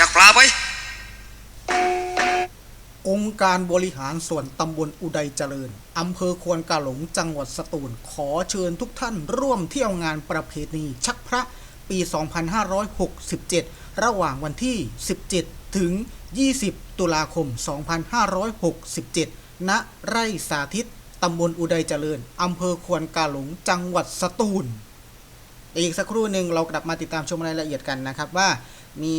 ชักปลาไป องค์การบริหารส่วนตำบลอุดัยเจริญ อำเภอควนกาหลง จังหวัดสตูล ขอเชิญทุกท่านร่วมเที่ยวงานประเพณีชักพระปี 2567 ระหว่างวันที่ 17 ถึง 20 ตุลาคม 2567 ณ ไร่สาธิต ตำบลอุดัยเจริญ อำเภอควนกาหลง จังหวัดสตูล อีกสักครู่หนึ่งเรากลับมาติดตามชมรายละเอียดกันนะครับว่า มี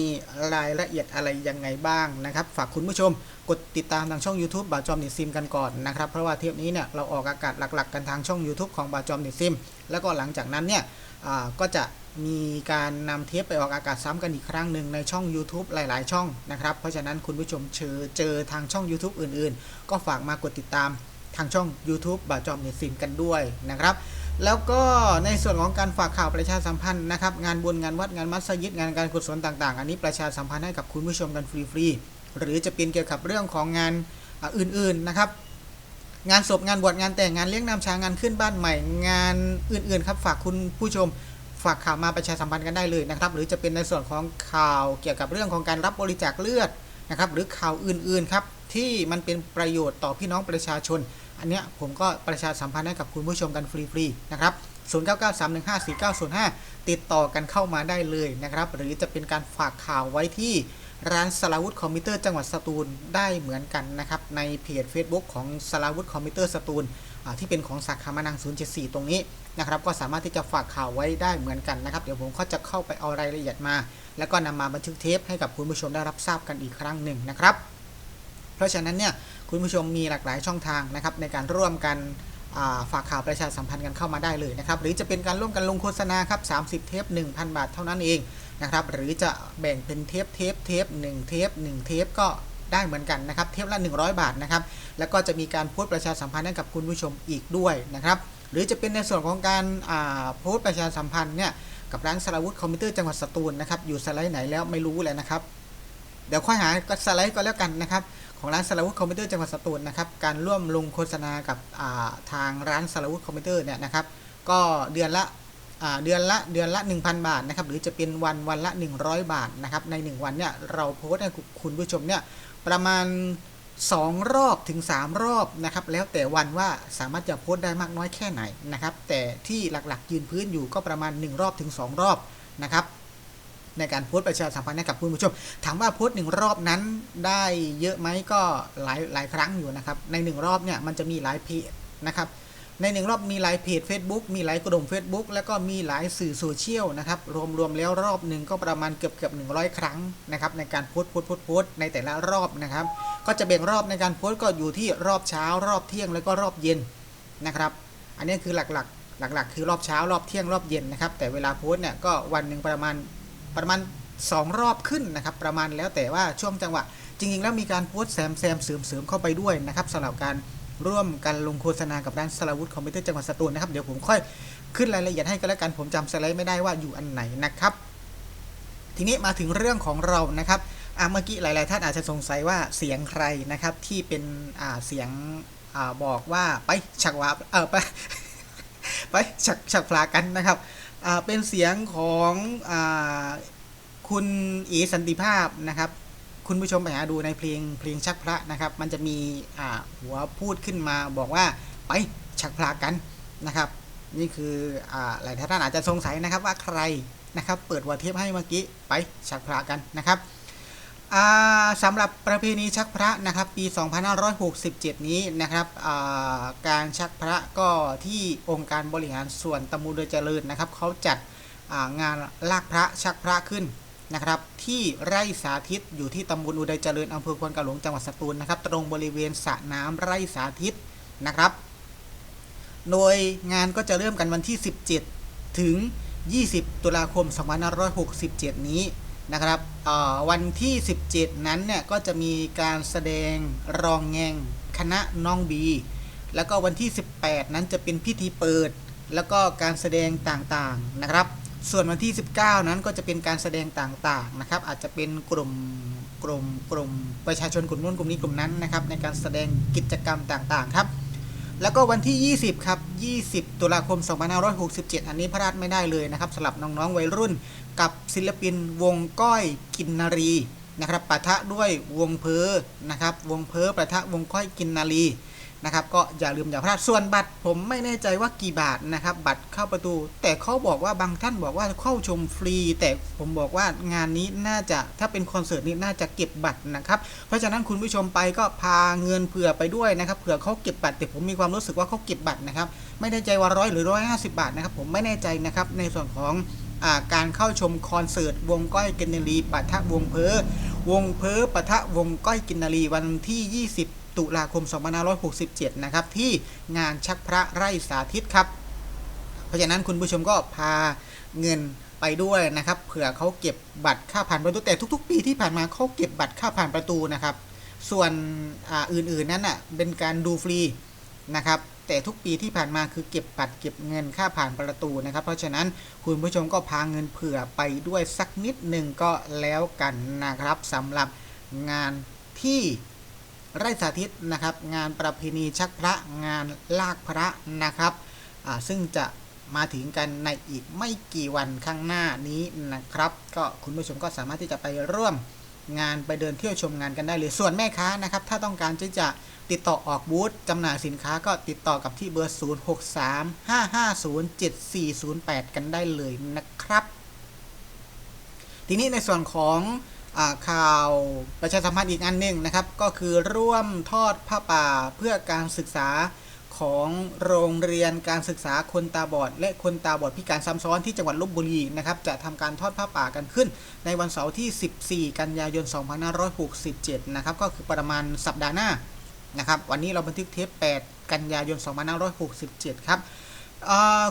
รายละเอียดอะไรยังไงบ้างนะครับ ฝากคุณผู้ชมกดติดตามทางช่อง YouTube บาจอมเน็ตซิมกันก่อนนะครับ เพราะว่าเทปนี้เนี่ยเราออกอากาศหลักๆ กันทางช่อง YouTube ของบาจอมเน็ตซิมแล้วก็หลังจากนั้นเนี่ยก็จะมีการนำเทปไปออกอากาศซ้ำกันอีกครั้งหนึ่งในช่อง YouTube หลาย ๆ ช่องนะครับ เพราะฉะนั้นคุณผู้ชมเจอเจอทางช่อง YouTube อื่น ๆ ก็ฝากมากดติดตามทางช่อง YouTube บาจอมเน็ตซิมกันด้วยนะครับ แล้วก็ในส่วนของการฝากข่าวประชาสัมพันธ์นะครับงานบุญงานวัดงานมัสยิดงานการกุศลต่างๆ อันนี้ประชาสัมพันธ์ให้กับคุณผู้ชมกันฟรีๆหรือจะเป็นเกี่ยวกับเรื่องของงานอื่นๆนะครับ งานศพงานบวชงานแต่งงานเลี้ยงนำช้างงานขึ้นบ้านใหม่งานอื่นๆครับฝากคุณผู้ชมฝากข่าวมาประชาสัมพันธ์กันได้เลยนะครับ หรือจะเป็นในส่วนของข่าวเกี่ยวกับเรื่องของการรับบริจาคเลือดนะครับ หรือข่าวอื่นๆครับที่มันเป็นประโยชน์ต่อพี่น้องประชาชน อันเนี้ยผมก็ประชาสัมพันธ์ให้กับคุณผู้ชมกันฟรีๆนะครับ 0993154905 ติดต่อกันเข้ามาได้เลยนะครับ หรือจะเป็นการฝากข่าวไว้ที่ร้านสลาวุธคอมพิวเตอร์จังหวัดสตูลได้เหมือนกันนะครับ ในเพจ Facebook ของสลาวุธคอมพิวเตอร์สตูลที่เป็นของสาขามานัง 074 ตรงนี้นะครับ ก็สามารถที่จะฝากข่าวไว้ได้เหมือนกันนะครับ เดี๋ยวผมก็จะเข้าไปเอารายละเอียดมา แล้วก็นำมาบันทึกเทปให้กับคุณผู้ชมได้รับทราบกันอีกครั้งหนึ่งนะครับ เพราะฉะนั้นเนี่ย คุณผู้ชมมีหลากหลายช่องทางนะครับในการร่วมกันาฝากข่าวประชาสัมพันธ์กันเข้ามาได้เลยนะครับ หรือจะเป็นการร่วมกันลงโฆษณาครับ 30 เทป 1,000 บาทเท่านั้นเองนะครับ หรือจะแบ่งเป็นเทปเทปเทป1เทป1เทปก็ได้เหมือนกันนะครับ เทปละ 100 บาทนะครับ แล้วก็จะมีการโพสต์ประชาสัมพันธ์ให้กับคุณผู้ชมอีกด้วยนะครับ หรือจะเป็นในส่วนของการาโพสต์ประชาสัมพันธ์เนี่ยกับร้านสราวุธคอมพิวเตอร์จังหวัดสตูลนะครับ อยู่สไลด์ไหนแล้วไม่รู้เลยนะครับ เดี๋ยวค่อยหาสไลด์ก็แล้วกันนะครับ ของร้านสารวุฒิคอมพิวเตอร์จังหวัดสตูลนะครับการร่วมลงโฆษณากับทางร้านสารวุฒิคอมพิวเตอร์เนี่ยนะครับก็เดือนละเดือนละเดือนละ 1,000 บาทนะครับหรือจะเป็นวันวันละ 100 บาทนะครับใน 1 วันเนี่ยเราโพสต์ให้คุณผู้ชมเนี่ยประมาณ 2 รอบถึง 3 รอบนะครับแล้วแต่วันว่าสามารถจะโพสต์ได้มากน้อยแค่ไหนนะครับแต่ที่หลักๆยืนพื้นอยู่ก็ประมาณ 1 รอบถึง 2 รอบนะครับ ในการโพสต์ประชาสัมพันธ์ให้กับคุณผู้ชม ถามว่าโพสต์หนึ่งรอบนั้นได้เยอะไหมก็หลายหลายครั้งอยู่นะครับ ในหนึ่งรอบเนี่ยมันจะมีหลายเพจนะครับ ในหนึ่งรอบมีหลายเพจ Facebook มีหลายกลุ่ม Facebook แล้วก็มีหลายสื่อโซเชียลนะครับ รวมๆแล้วรอบหนึ่งก็ประมาณเกือบเกือบหนึ่งร้อยครั้งนะครับในการโพสต์โพสต์โพสต์โพสต์ในแต่ละรอบนะครับ ก็จะแบ่งรอบในการโพสต์ก็อยู่ที่รอบเช้า รอบเที่ยงแล้วก็รอบเย็นนะครับ อันนี้คือหลักๆหลักๆ คือรอบเช้ารอบเที่ยงรอบเย็นนะครับ แต่เวลาโพสต์เนี่ยก็วันหนึ่งประมาณ ประมาณ 2 รอบขึ้นนะครับ ประมาณแล้วแต่ว่าช่วงจังหวะ จริง ๆ แล้วมีการโพสต์แซมแซมเสริมเสริมเข้าไปด้วยนะครับสำหรับการร่วมกันลงโฆษณากับร้านสลาวุธคอมพิวเตอร์จังหวัดสตูลนะครับเดี๋ยวผมค่อยขึ้นรายละเอียดให้ก็แล้วกันผมจำสไลด์ไม่ได้ว่าอยู่อันไหนนะครับ ทีนี้มาถึงเรื่องของเรานะครับอ่าเมื่อกี้หลาย ๆ ท่านอาจจะสงสัยว่าเสียงใครนะครับที่เป็นอ่าเสียงอ่าบอกว่าไปฉักวาเออไปไปฉักฉักปลากันนะครับ อ่าเป็นเสียงของอ่าคุณเอสันติภาพนะครับ คุณผู้ชมไปหาดูในเพลงเพลงชักพระนะครับ มันจะมีอ่าหัวพูดขึ้นมาบอกว่าไปชักพระกันนะครับ นี่คืออ่าหลายท่านอาจจะสงสัยนะครับว่าใครนะครับ เปิดวัวเทปให้เมื่อกี้ไปชักพระกันนะครับ สำหรับประเพณีชักพระนะครับปี 2567 นี้นะครับการชักพระก็ที่องค์การบริหารส่วนตำบลโดยเจริญนะครับเขาจัดงานลากพระชักพระขึ้นนะครับ ที่ไร่สาธิตอยู่ที่ตำบลอุดัยเจริญอำเภอควนกาหลงจังหวัดสตูลนะครับ ตรงบริเวณสระน้ำไร่สาธิตนะครับ โดยงานก็จะเริ่มกันวันที่ 17 ถึง 20 ตุลาคม 2567 นี้ นะครับอ่าวันที่ 17 นั้นเนี่ยก็จะมีการแสดงรองแงงคณะน้องบี แล้วก็วันที่ 18 นั้นจะเป็นพิธีเปิด แล้วก็การแสดงต่างๆนะครับ ส่วนวันที่ 19 นั้นก็จะเป็นการแสดงต่างๆนะครับอาจจะเป็นกลุ่มกลุ่มกลุ่มประชาชนกลุ่มนู้นกลุ่มนี้กลุ่มนั้นนะครับในการแสดงกิจกรรมต่างๆครับแล้วก็วันที่ 20 ครับ 20 ตุลาคม 2567 อันนี้พลาดไม่ได้เลยนะครับสำหรับน้อง ๆ วัยรุ่น กับศิลปินวงก้อยกินนารีนะครับปะทะด้วยวงเพอนะครับวงเพอปะทะวงก้อยกินนาลีนะครับก็อย่าลืมอย่าพลาดส่วนบัตรผมไม่แน่ใจว่ากี่บาทนะครับ บัตรเข้าประตู แต่เขาบอกว่าบางท่านบอกว่าเข้าชมฟรี แต่ผมบอกว่างานนี้น่าจะถ้าเป็นคอนเสิร์ตนี้น่าจะเก็บบัตรนะครับ เพราะฉะนั้นคุณผู้ชมไปก็พาเงินเผื่อไปด้วยนะครับเผื่อเขาเก็บบัตรแต่ผมมีความรู้สึกว่าเขาเก็บบัตรนะครับ ไม่แน่ใจว่าร้อยหรือร้อยห้าสิบาทนะครับผมไม่แน่ใจนะครับในส่วนของ การเข้าชมคอนเสิร์ตวงก้อยกินนารีปะทะวงเพอวงเพอปะทะวงก้อยกินนารีวันที่ 20 ตุลาคม 2567 นะครับ ที่งานชักพระไร่สาธิตครับ เพราะฉะนั้นคุณผู้ชมก็พาเงินไปด้วยนะครับ เผื่อเขาเก็บบัตรค่าผ่านประตูแต่ทุก ๆ ปีที่ผ่านมาเขาเก็บบัตรค่าผ่านประตูนะครับ ส่วนออื่นๆนั้นอะเป็นการดูฟรีนะครับ แต่ทุกปีที่ผ่านมาคือเก็บบัตรเก็บเงินค่าผ่านประตูนะครับ เพราะฉะนั้นคุณผู้ชมก็พาเงินเผื่อไปด้วยสักนิดหนึ่งก็แล้วกันนะครับสำหรับงานที่ไร่สาธิตนะครับ งานประเพณีชักพระงานลากพระนะครับซึ่งจะมาถึงกันในอีกไม่กี่วันข้างหน้านี้นะครับ ก็คุณผู้ชมก็สามารถที่จะไปร่วม งานไปเดินเที่ยวชมงานกันได้เลยส่วนแม่ค้านะครับ ถ้าต้องการที่จะติดต่อออกบูธจำหน่ายสินค้าก็ติดต่อกับที่เบอร์ 0635507408 กันได้เลยนะครับ ทีนี้ในส่วนของอข่าวประชาสัมพันธ์อีกอันหนึ่งนะครับ ก็คือร่วมทอดผ้าป่าเพื่อการศึกษา ของโรงเรียนการศึกษาคนตาบอด และคนตาบอดพิการซ้ำซ้อนที่จังหวัดลบบุรีนะครับจะทำการทอดผ้าป่ากันขึ้น ในวันเสาร์ที่ 14 กันยายน 2567 นะครับก็คือประมาณสัปดาห์หน้านะครับวันนี้เราบันทึกเทป 8 กันยายน 2567 ครับ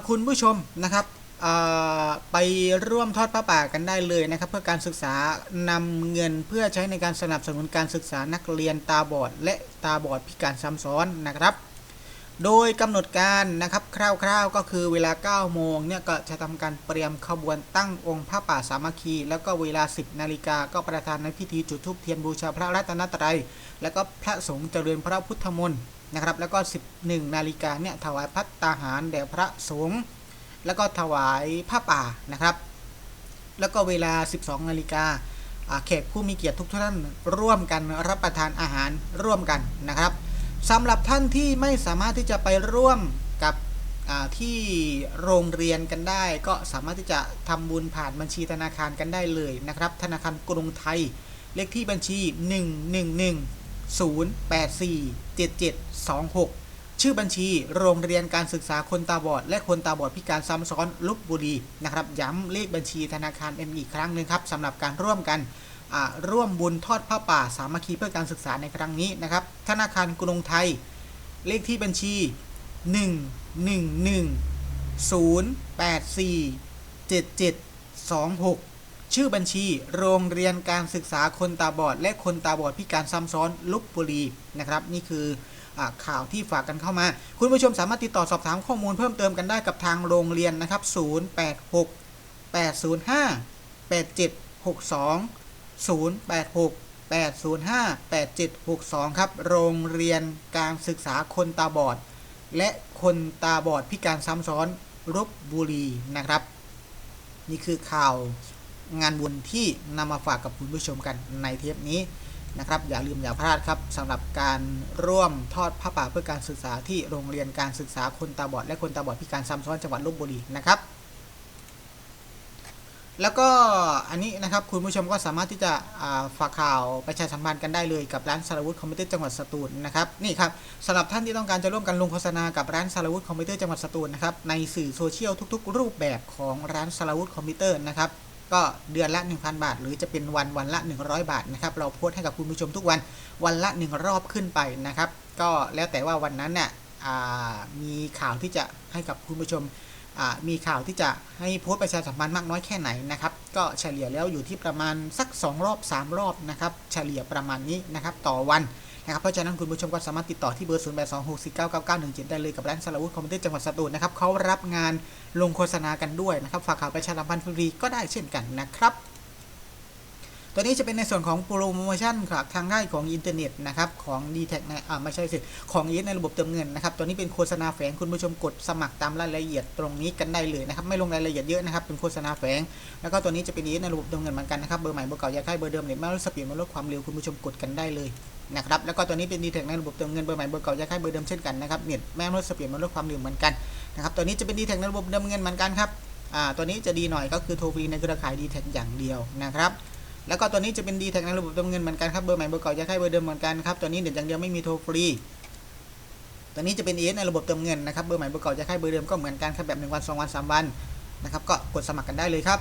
คุณผู้ชมนะครับไปร่วมทอดผ้าป่ากันได้เลยนะครับ เพื่อการศึกษานำเงินเพื่อใช้ในการสนับสนุนการศึกษานักเรียนตาบอด และตาบอดพิการซ้ำซ้อนนะครับ โดยกำหนดการนะครับคร่าวๆก็คือเวลา 9 โมงเนี่ยก็จะทำการเตรียมขบวนตั้งองค์พระป่าสามัคคี แล้วก็เวลา 10 นาฬิกาก็ประธานในพิธีจุดธูปเทียนบูชาพระรัตนตรัย แล้วก็พระสงฆ์เจริญพระพุทธมนต์นะครับ แล้วก็ 11 นาฬิกาเนี่ยถวายพัตตาหารแด่พระสงฆ์แล้วก็ถวายผ้าป่านะครับ แล้วก็เวลา 12 นาฬิกาอ่าแขกผู้มีเกียรติทุกท่านร่วมกันรับประทานอาหารร่วมกันนะครับ สำหรับท่านที่ไม่สามารถที่จะไปร่วมกับที่โรงเรียนกันได้ ก็สามารถที่จะทำบุญผ่านบัญชีธนาคารกันได้เลยนะครับ ธนาคารกรุงไทย เลขที่บัญชี 111-084-7726 ชื่อบัญชีโรงเรียนการศึกษาคนตาบอด และคนตาบอดพิการซ้ำซ้อนลบบุรีนะครับ ย้ำเลขบัญชีธนาคารเป็นอีกครั้งหนึ่งครับสำหรับการร่วมกัน ร่วมบุญทอดผ้าป่าสามัคคีเพื่อการศึกษาในครั้งนี้นะครับ ธนาคารกรุงไทย เลขที่บัญชี 1 1 1 0 8 4 7 7 2 6 ชื่อบัญชี โรงเรียนการศึกษาคนตาบอด และคนตาบอดพิการซ้ำซ้อนลบบุรีนะครับ นี่คืออข่าวที่ฝากกันเข้ามา คุณผู้ชมสามารถติดต่อสอบถามข้อมูลเพิ่มเติมกันได้กับทางโรงเรียนนะครับ 086 805 8762 086 805 8762 ครับ โรงเรียนการศึกษาคนตาบอด และคนตาบอดพิการซ้ำซ้อนรบบุรีนะครับ นี่คือข่าวงานบุญที่นำมาฝากกับคุณผู้ชมกันในเทปนี้นะครับ อย่าลืมอย่าพลาดครับสำหรับการร่วมทอดผ้าป่าเพื่อการศึกษาที่โรงเรียนการศึกษาคนตาบอด และคนตาบอดพิการซ้ำซ้อนจังหวัดลบบุรีนะครับ แล้วก็อันนี้นะครับคุณผู้ชมก็สามารถที่จะฝากข่าวประชาสัมพันธ์กันได้เลยกับร้านสารวุฒิคอมพิวเตอร์จังหวัดสตูลนะครับนี่ครับสำหรับท่านที่ต้องการจะร่วมกันลงโฆษณากับร้านสารวุฒิคอมพิวเตอร์จังหวัดสตูลนะครับในสื่อโซเชียลทุก ๆ รูปแบบของร้านสารวุฒิคอมพิวเตอร์นะครับก็เดือนละ 1,000 บาท หรือจะเป็นวันวันละ 100 บาทนะครับเราโพสต์ให้กับคุณผู้ชมทุกวันวันละ 1 รอบขึ้นไปนะครับก็แล้วแต่ว่าวันนั้นเนี่ยมีข่าวที่จะให้กับคุณผู้ชม มีข่าวที่จะให้โพสต์ประชาสัมพันธ์มากน้อยแค่ไหนนะครับ ก็เฉลี่ยแล้วอยู่ที่ประมาณสัก 2 รอบ 3 รอบนะครับ เฉลี่ยประมาณนี้นะครับต่อวันนะครับเพราะฉะนั้นคุณผู้ชมก็สามารถติดต่อที่เบอร์ 0 8 2 6 4 9 9 9 1 7 ได้เลยกับร้านสารวุฒิคอมพิวเตอร์จังหวัดสตูลนะครับเขารับงานลงโฆษณากันด้วยนะครับ ฝากข่าวประชาสัมพันธ์ฟรีก็ได้เช่นกันนะครับ ตัวนี้จะเป็นในส่วนของโปรโมชั่นครับทางด้านของอินเทอร์เน็ตนะครับของ d t แทในอ่าไม่ใช่สิของอีในระบบเติมเงินนะครับตัวนี้เป็นโฆษณาแฝงคุณผู้ชมกดสมัครตามรายละเอียดตรงนี้กันได้เลยนะครับไม่ลงรายละเอียดเยอะนะครับเป็นโฆษณาแฝง แล้วก็ตัวนี้จะเป็นอีในระบบเติมเงินเหมือนกันนะครับเบอร์ใหม่เบอร์เก่าอยากให้เบอร์เดิมเนี่ยไม่ลดสปีดไม่ลดความเร็วคุณผู้ชมกดกันได้เลยนะครับแล้วก็ตัวนี้เป็น d t แทในระบบเติมเงินเบอร์ใหม่เบอร์เก่าอยากให้เบอร์เดิมเช่นกันนะครับเน็ตไม่ลดสปีดไม่ลดความเร็วเหมือนกันนะครับตัวนี้จะเป็น d t แทในระบบเติมเงินเหมือนกันครับอ่าตัวนี้จะดีหน่อยก็คือโทรฟรีในเครือข่าย d t แทอย่างเดียวนะครับ แล้วก็ตัวนี้จะเป็น d t แท็กในระบบเติมเงินเหมือนกันครับเบอร์ใหม่เบอร์เก่าอยากให้เบอร์เดิมเหมือนกันครับตัวนี้เน็ตอย่างเดียวไม่มีโทรฟรีตัวนี้จะเป็น ES ในระบบเติมเงินนะครับเบอร์ใหม่เบอร์เก่าจะให้เบอร์เดิมก็เหมือนกันครับแบบ1วัน2วัน3วันนะครับก็กดสมัครกันได้เลยครับ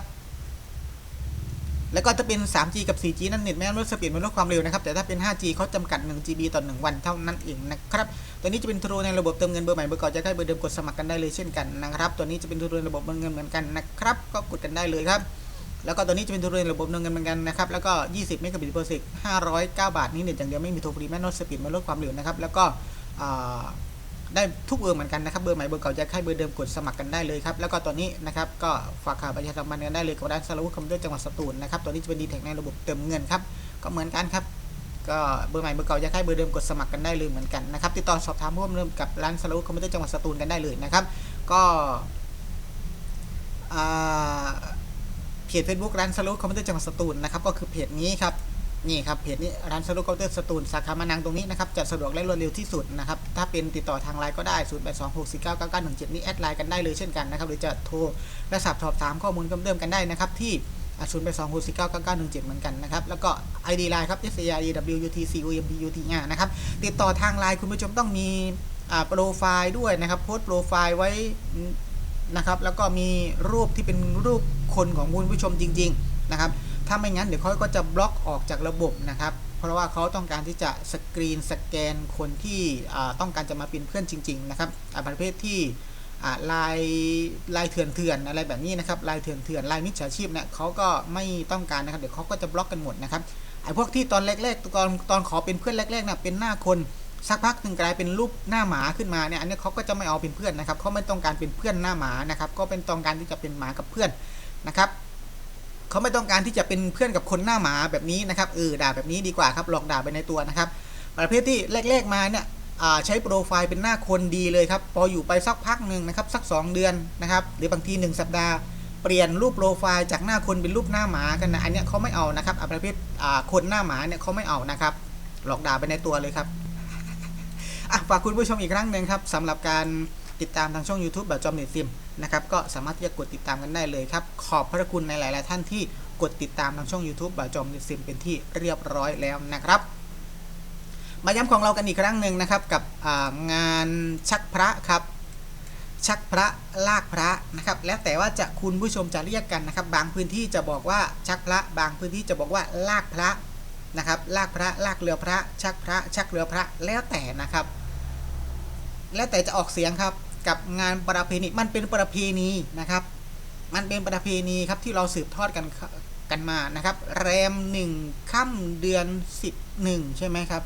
แล้วก็จะเป็น 3G กับ 4G นั่นเน็ตไม่ลดสปีดไม่ลดความเร็วนะครับ แต่ถ้าเป็น 5G เขาจำกัด 1GB ต่อ 1 วันเท่านั้นเองนะครับ ตัวนี้จะเป็นทรูในระบบเติมเงินเบอร์ใหม่เบอร์เก่าจะให้เบอร์เดิมกดสมัครกันได้เลยเช่นกันนะครับ ตัวนี้จะเป็นทรูในระบบเงินเหมือนกันนะครับ ก็กดกันได้เลยครับ แล้วก็ตัวนี้จะเป็นทรูในระบบเงินเหมือนกันนะครับ แล้วก็ 20 เมกะบิตเปอร์เซก509 บาทนี่เน็ตอย่างเดียวไม่มีโทรฟรีไม่ลดสปีดม่ลดความเร็วนะครับ แล้วก็ได้ทุกเบอร์เหมือนกันนะครับ เบอร์ใหม่เบอร์เก่าจะให้เบอร์เดิมกดสมัครกันได้เลยครับ แล้วก็ตอนนี้นะครับ ก็ฝากข่าวประชาสัมพันธ์กันได้เลยกับร้านสารวุฒิคอมพิวเตอร์จังหวัดสตูลนะครับ ตัวนี้จะเป็นดีแท็ในระบบเติมเงินครับ ก็เหมือนกันครับ ก็เบอร์ใหม่เบอร์เก่าจะให้เบอร์เดิมกดสมัครกันได้เลยเหมือนกันนะครับ ติดต่อสอบถามเพิ่มเติมกับร้านสารวุฒิคอมพิวเตอร์จังหวัดสตูลกันได้เลยนะครับ ก็อ่า เพจเฟซบุ๊กร้านสารวุฒิคอมพิวเตอร์จังหวัดสตูลนะครับก็คือเพจนี้ครับนี่ครับเพจนี้ร้านสรุปเคาน์เตอร์สตูลสาขามานังตรงนี้นะครับจะสะดวกและรวดเร็วที่สุดนะครับถ้าเป็นติดต่อทางไลน์ก็ได้ 0 8 2 6 4 9 9 9 1 7 นี่แอดไลน์กันได้เลยเช่นกันนะครับหรือจะโทรและสอบสอบถามข้อมูลเพิ่มเติมกันได้นะครับที่0 8 2 6 4 9 9 9 1 7เก้าเก้าเก้าหนึ่งเจ็ดเหมือนกันนะครับ แล้วก็ ID ไลน์ครับ S A R E W U T C O M P U T นะครับ ติดต่อทางไลน์คุณผู้ชมต้องมีโปรไฟล์ด้วยนะครับ โพสต์โปรไฟล์ไว้ นะครับ แล้วก็มีรูปที่เป็นรูปคนของคุณผู้ชมจริง ๆ นะครับ ถ้าไม่งั้นเดี๋ยวเขาก็จะบล็อกออกจากระบบนะครับ เพราะว่าเขาต้องการที่จะสกรีนสแกนคนที่ต้องการจะมาเป็นเพื่อนจริง ๆ นะครับประเภทที่ลายลายเถื่อนเถื่อนอะไรแบบนี้นะครับลายเถื่อนเถื่อนลายมิจฉาชีพเนี่ยเขาก็ไม่ต้องการนะครับ เดี๋ยวเขาก็จะบล็อกกันหมดนะครับไอ้พวกที่ตอนแรกๆตอนตอนขอเป็นเพื่อนแรกๆนะเป็นหน้าคน สักพักหนึ่งกลายเป็นรูปหน้าหมาขึ้นมาเนี่ยอันนี้เขาก็จะไม่เอาเป็นเพื่อนนะครับเขาไม่ต้องการเป็นเพื่อนหน้าหมานะครับก็เป็นต้องการที่จะเป็นหมากับเพื่อนนะครับเขาไม่ต้องการที่จะเป็นเพื่อนกับคนหน้าหมาแบบนี้นะครับเออด่าแบบนี้ดีกว่าครับหลอกด่าไปในตัวนะครับ ประเภทที่แรกๆมาเนี่ยใช้โปรไฟล์เป็นหน้าคนดีเลยครับพออยู่ไปสักพักหนึ่งนะครับสัก 2 เดือนนะครับหรือบางที 1 สัปดาห์เปลี่ยนรูปโปรไฟล์จากหน้าคนเป็นรูปหน้าหมากันนะอันนี้เขาไม่เอานะครับประเภทคนหน้าหมาเนี่ยเขาไม่เอานะครับหลอกด่าไปในตัวเลยครับ ฝากคุณผู้ชมอีกครั้งหนึ่งครับสำหรับการติดตามทางช่อง YouTube แบบจอมเน็ตซิมนะครับก็สามารถที่จะกดติดตามกันได้เลยครับ ขอบพระคุณในหลาย ๆ ท่านที่กดติดตามทางช่อง YouTube แบบจอมเน็ตซิมเป็นที่เรียบร้อยแล้วนะครับมาย้ำของเรากันอีกครั้งหนึ่งนะครับกับงานชักพระครับชักพระลากพระนะครับแล้วแต่ว่าจะคุณผู้ชมจะเรียกกันนะครับ บางพื้นที่จะบอกว่าชักพระ บางพื้นที่จะบอกว่าลากพระ นะครับลากพระลากเรือพระ ชักพระ ชักเรือพระแล้วแต่นะครับ แล้วแต่จะออกเสียงครับกับงานประเพณีมันเป็นประเพณีนะครับ มันเป็นประเพณีครับที่เราสืบทอดกันกันมานะครับ แรมหนึ่งค่ำเดือนสิบหนึ่งใช่ไหมครับ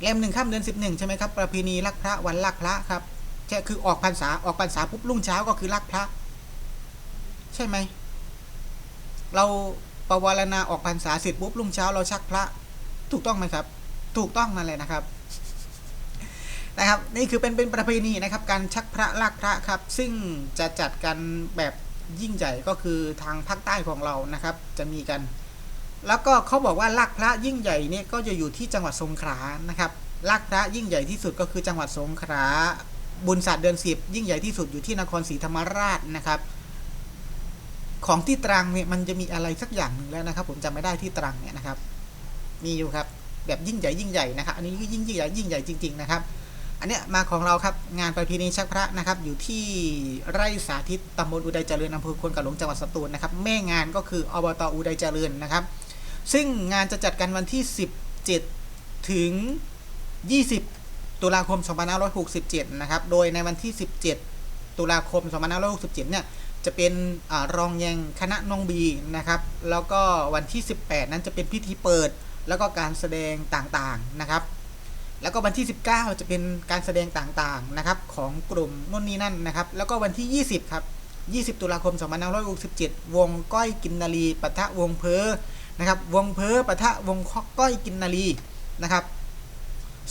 แรมหนึ่งค่ำเดือนสิบหนึ่งใช่ไหมครับประเพณีลักพระวันลักพระครับใช่คือออกพรรษาออกพรรษาปุ๊บรุ่งเช้าก็คือลักพระ ใช่ไหมเรา ปวารณาออกพรรษาเสร็จปุ๊บรุ่งเช้าเราชักพระ ถูกต้องไหมครับ ถูกต้องนั่นเลยนะครับนะครับนี่คือเป็นเป็นประเพณีนะครับ การชักพระลากพระครับ ซึ่งจะจัดกันแบบยิ่งใหญ่ก็คือทางภาคใต้ของเรานะครับ จะมีกัน แล้วก็เขาบอกว่าลากพระยิ่งใหญ่เนี่ยก็จะอยู่ที่จังหวัดสงขลานะครับลากพระยิ่งใหญ่ที่สุดก็คือจังหวัดสงขลาบุญศาสตร์เดือนสิบยิ่งใหญ่ที่สุดอยู่ที่นครศรีธรรมราชนะครับ ของที่ตรังเนี่ยมันจะมีอะไรสักอย่างหนึ่งแล้วนะครับ ผมจำไม่ได้ที่ตรังเนี่ยนะครับ มีอยู่ครับ แบบยิ่งใหญ่ยิ่งใหญ่นะครับ อันนี้ยิ่งยิ่งใหญ่ยิ่งใหญ่จริง ๆนะครับ อันเนี้ยมาของเราครับงานประเพณีชักพระนะครับ อยู่ที่ไร่สาธิตตำบลอุดัยเจริญอำเภอควนกะหลงจังหวัดสตูลนะครับ แม่งานก็คืออบตอุดัยเจริญนะครับ ซึ่งงานจะจัดกันวันที่ 17 ถึง 20 ตุลาคม 2567 นะครับ โดยในวันที่ 17 ตุลาคม 2567 เนี่ย จะเป็นอรองแยงคณะนองบีนะครับ แล้วก็วันที่ 18 นั้นจะเป็นพิธีเปิด แล้วก็การแสดงต่างๆนะครับ แล้วก็วันที่ 19 จะเป็นการแสดงต่างๆนะครับ ของกลุ่มนู่นนี่นั่นนะครับ แล้วก็วันที่ 20 ครับ 20 ตุลาคม 2567 วงก้อยกินนารีปะทะวงเพอนะครับ วงเพอปะทะวงก้อยกินนารีนะครับ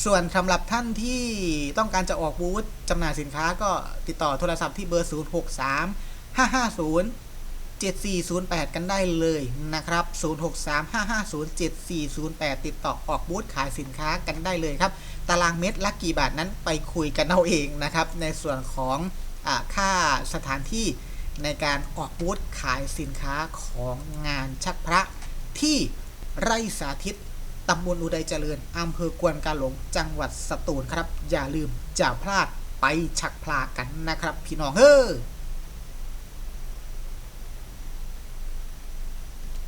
ส่วนสำหรับท่านที่ต้องการจะออกบูธจำหน่ายสินค้าก็ติดต่อโทรศัพท์ที่เบอร์ 0 5 5 0 7408 กันได้เลยนะครับ 0635507408 ติดต่อออกบูธขายสินค้ากันได้เลยครับ ตารางเมตรละกี่บาทนั้นไปคุยกันเอาเองนะครับ ในส่วนของอค่าสถานที่ในการออกบูธขายสินค้าของงานชักพระที่ไร่สาธิตตำบลอุดัยเจริญอำเภอกวนกาหลง จังหวัดสตูลครับ อย่าลืมจะพลาดไปชักพลากันนะครับ พี่น้องเฮ้อ